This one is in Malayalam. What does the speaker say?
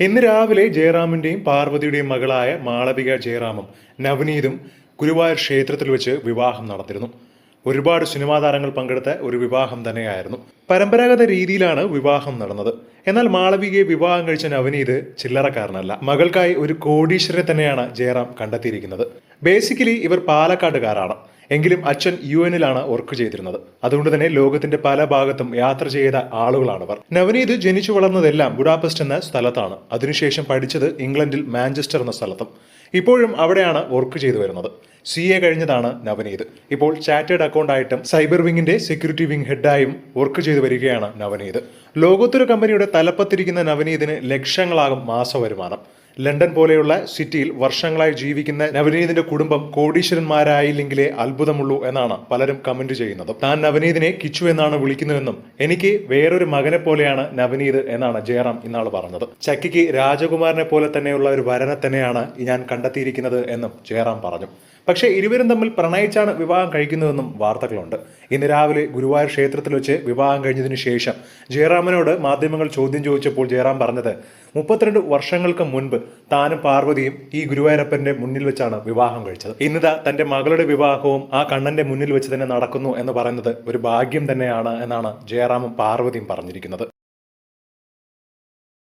ഇന്ന് രാവിലെ ജയറാമിന്റെയും പാർവതിയുടെയും മകളായ മാളവിക ജയറാമും നവനീതും ഗുരുവായൂർ ക്ഷേത്രത്തിൽ വെച്ച് വിവാഹം നടത്തിയിരുന്നു. ഒരുപാട് സിനിമാ താരങ്ങൾ പങ്കെടുത്ത ഒരു വിവാഹം തന്നെയായിരുന്നു. പരമ്പരാഗത രീതിയിലാണ് വിവാഹം നടന്നത്. എന്നാൽ മാളവികയെ വിവാഹം കഴിച്ച നവനീത് ചില്ലറക്കാരനല്ല. മകൾക്കായി ഒരു കോടീശ്വരനെ തന്നെയാണ് ജയറാം കണ്ടെത്തിയിരിക്കുന്നത്. ബേസിക്കലി ഇവർ പാലക്കാട്ടുകാരാണ്. എങ്കിലും അച്ഛൻ യു എന്നിലാണ് വർക്ക് ചെയ്തിരുന്നത്. അതുകൊണ്ട് തന്നെ ലോകത്തിന്റെ പല ഭാഗത്തും യാത്ര ചെയ്ത ആളുകളാണിവർ നവനീത് ജനിച്ചു വളർന്നതെല്ലാം ബുഡാപെസ്റ്റ് എന്ന സ്ഥലത്താണ്. അതിനുശേഷം പഠിച്ചത് ഇംഗ്ലണ്ടിൽ മാഞ്ചസ്റ്റർ എന്ന സ്ഥലത്തും. ഇപ്പോഴും അവിടെയാണ് വർക്ക് ചെയ്തു വരുന്നത്. സി എ കഴിഞ്ഞതാണ് നവനീത്. ഇപ്പോൾ ചാറ്റേഡ് അക്കൗണ്ടായിട്ടും സൈബർ വിങ്ങിന്റെ സെക്യൂരിറ്റി വിങ് ഹെഡായും വർക്ക് ചെയ്തു വരികയാണ് നവനീത്. ലോകോത്തര കമ്പനിയുടെ തലപ്പത്തിരിക്കുന്ന നവനീതിന് ലക്ഷങ്ങളാകും മാസ വരുമാനം. ലണ്ടൻ പോലെയുള്ള സിറ്റിയിൽ വർഷങ്ങളായി ജീവിക്കുന്ന നവനീതിന്റെ കുടുംബം കോടീശ്വരന്മാരായില്ലെങ്കിലേ അത്ഭുതമുള്ളൂ എന്നാണ് പലരും കമന്റ് ചെയ്യുന്നത്. താൻ നവനീതിനെ കിച്ചു എന്നാണ് വിളിക്കുന്നതെന്നും എനിക്ക് വേറൊരു മകനെ പോലെയാണ് നവനീത് എന്നാണ് ജയറാം ഇന്നാൾ പറഞ്ഞത്. ചക്കിക്ക് രാജകുമാരനെ പോലെ തന്നെയുള്ള ഒരു വരനെ തന്നെയാണ് ഞാൻ കണ്ടെത്തിയിരിക്കുന്നത് എന്നും ജയറാം പറഞ്ഞു. പക്ഷേ ഇരുവരും തമ്മിൽ പ്രണയിച്ചാണ് വിവാഹം കഴിക്കുന്നതെന്നും വാർത്തകളുണ്ട്. ഇന്ന് രാവിലെ ഗുരുവായൂർ ക്ഷേത്രത്തിൽ വെച്ച് വിവാഹം കഴിഞ്ഞതിന് ശേഷം ജയറാമനോട് മാധ്യമങ്ങൾ ചോദ്യം ചോദിച്ചപ്പോൾ ജയറാം പറഞ്ഞത് മുപ്പത്തിരണ്ട് വർഷങ്ങൾക്ക് മുൻപ് താനും പാർവതിയും ഈ ഗുരുവായൂരപ്പന്റെ മുന്നിൽ വെച്ചാണ് വിവാഹം കഴിച്ചത്. ഇന്നിതാ തന്റെ മകളുടെ വിവാഹവും ആ കണ്ണന്റെ മുന്നിൽ വെച്ച് തന്നെ നടക്കുന്നു എന്ന് പറയുന്നത് ഒരു ഭാഗ്യം തന്നെയാണ് എന്നാണ് ജയറാമും പാർവതിയും പറഞ്ഞിരിക്കുന്നത്.